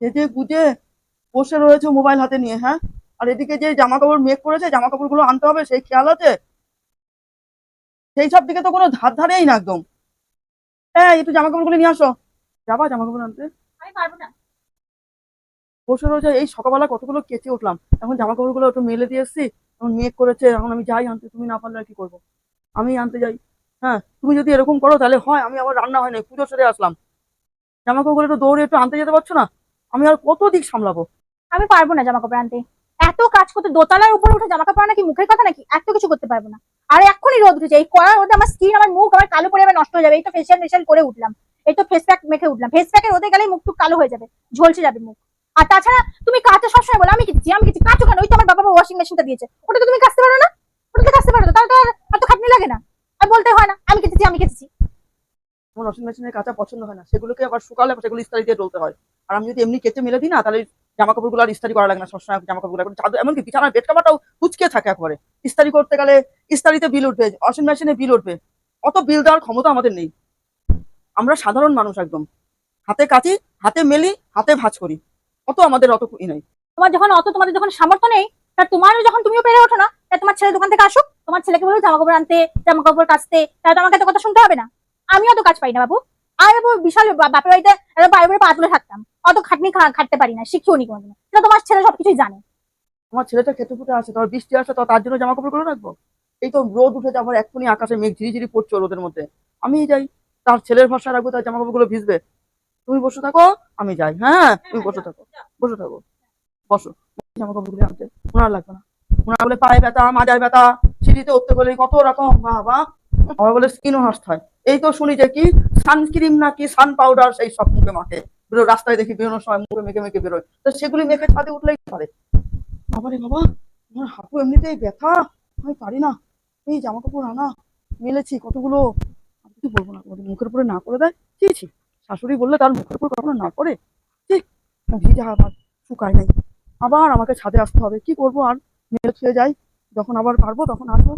সেজে গুজে বসে রয়েছে মোবাইল হাতে নিয়ে হ্যাঁ? আর এদিকে যে জামা কাপড় মেক করেছে জামা কাপড়গুলো আনতে হবে সেই খেয়াল আছে? সেই সব দিকে তো কোনো ধার ধারেই না একদম। হ্যাঁ একটু জামা কাপড়গুলো নিয়ে আসো। যাবা জামা কাপড় আনতে? আমি পারব না। বসে রয়েছে এই সকালবেলা কতগুলো কেচে উঠলাম। এখন জামা কাপড়গুলো একটু মেলে দিয়ে এসছি এখন মেক করেছে এখন আমি যাই আনতে তুমি না পারলে আর কি করব? আমি আনতে যাই। হ্যাঁ তুমি যদি এরকম করো তাহলে হয় আমি আবার রান্না হয় না পুজো সেরে আসলাম। জামা কাপড়গুলো একটু দৌড়ে একটু আনতে যেতে পারছ না? আমি আর কত দিক সামলাবো? আমি পারব না জামা কাপড় আনতে। এত কাজ করতে দোতলার উপরে উঠে জামা কাপড় আনা কি মুখের কথা নাকি? এত কিছু করতে পারব না। আর এক্ষুনি রোদ উঠেছে, এই কড়ার রোদে আমার স্কিন আমার মুখ, আমার কালো যাবে, নষ্ট হয়ে যাবে। এই তো ফেসিয়াল ফেসিয়াল করে উঠলাম। এই তো ফেস প্যাক মেখে উঠলাম। ফেস প্যাকের রোদে গেলেই মুখ টুক কালো হয়ে যাবে, ঝলসে যাবে মুখ। আর তাছাড়া তুমি কাচে সবসময় বলো, আমি কিছু আমি কিছু কাচো কেন? ওই তো আমার বাবা ওয়াশিং মেশিনটা দিয়েছে। ওটা তো তুমি কাচতে পারো না। ওটা তো কাচতে পারো না। তাহলে তো আর এত খাটনি লাগে না। আর বলতে হয় না, আমি কেটেছি আমি কেটেছি আমার ওয়াশিং মেশিনের কাঁচা পছন্দ হয় না। সেগুলোকে আবার শুকালে সেগুলো ইস্তারি দিয়ে তুলতে হয়। আর আমি যদি এমনি কেচে মেলে দিই না, তাহলে জামা কাপড়গুলো আর ইস্তারি করা লাগে না সবসময় জামা কাপড়গুলো চাদর এমনকি বিছানার বেড কাভারটাও কুচকে থাকে একবারে। ইস্তারি করতে গেলে ইস্তারিতে বিল উঠবে ওয়াশিং মেশিনে বিল উঠবে। অত বিল দেওয়ার ক্ষমতা আমাদের নেই। আমরা সাধারণ মানুষ একদম। হাতে কাচি, হাতে মেলি, হাতে ভাঁজ করি। অত আমাদের অত ই নেই। তোমার যখন অত তোমাদের যখন সামর্থ্য নেই, তা তোমারও যখন তুমিও পেরে ওঠো না তোমার ছেলে দোকান থেকে আসুক, তোমার ছেলেকে বলো জামা কাপড় আনতে জামা কাপড় কাচতে, তাহলে আমাকে তো কথা শুনতে হবে না। আমিও অত কাজ পাই না, বাবু। আমি বাবু বিশাল বাপের বাড়িতে বাইরে পা তুলে থাকতাম। অত খাটনি খাটতে পারি না, শিখিও নি কোনোদিন সেটা তোমার ছেলে সবকিছুই জানে। আমার ছেলেটা খেতে ফুটে আছে তার বৃষ্টি আসে, তো তার জন্য জামা কাপড় করে রাখব? এই তো রোদ উঠে যাবার এক্ষুনি আকাশে মেঘ ঝিরি ঝিরি পড়ছে রোদের মধ্যে। আমি যাই, তার ছেলের ভরসা রাখব, তার জামা কাপড়গুলো ভিজবে। তুমি বসে থাকো, আমি যাই হ্যাঁ? তুমি বসে থাকো বসে থাকো। বসো। জামা কাপড়গুলো আনতে। ওনার লাগবে না। ওনার বলে পায়ে ব্যথা, মাজায় ব্যথা, সিঁড়িতে উঠতে গেলে কত রকম, বাবা। আবার বলে স্কিনও নষ্ট হয়। এই তো শুনি যে কি সানক্রিম নাকি সান পাউডার সেই সব মুখে মাখে। বেরো রাস্তায় দেখি বেরোনোর সময় মুখে মেখে মেখে বেরোয়। তো সেগুলি মেখে ছাদে উঠলেই পারে বাবারে বাবা, আমার হাঁটু এমনিতেই ব্যথা। আমি পারি না। এই জামা কাপড় আনা, মেলেছি কতগুলো? আমি কিছু বলব না। কোনোদিন মুখের উপরে না করে দেয়। চেয়েছি শাশুড়ি বললে তার মুখের উপর কখনো না করে। ঠিক ভিজা আবার শুকায় নাই। আবার আমাকে ছাদে আসতে হবে। কি করব আর? মেলে ছুঁয়ে যাই। যখন আবার পারব তখন আসব।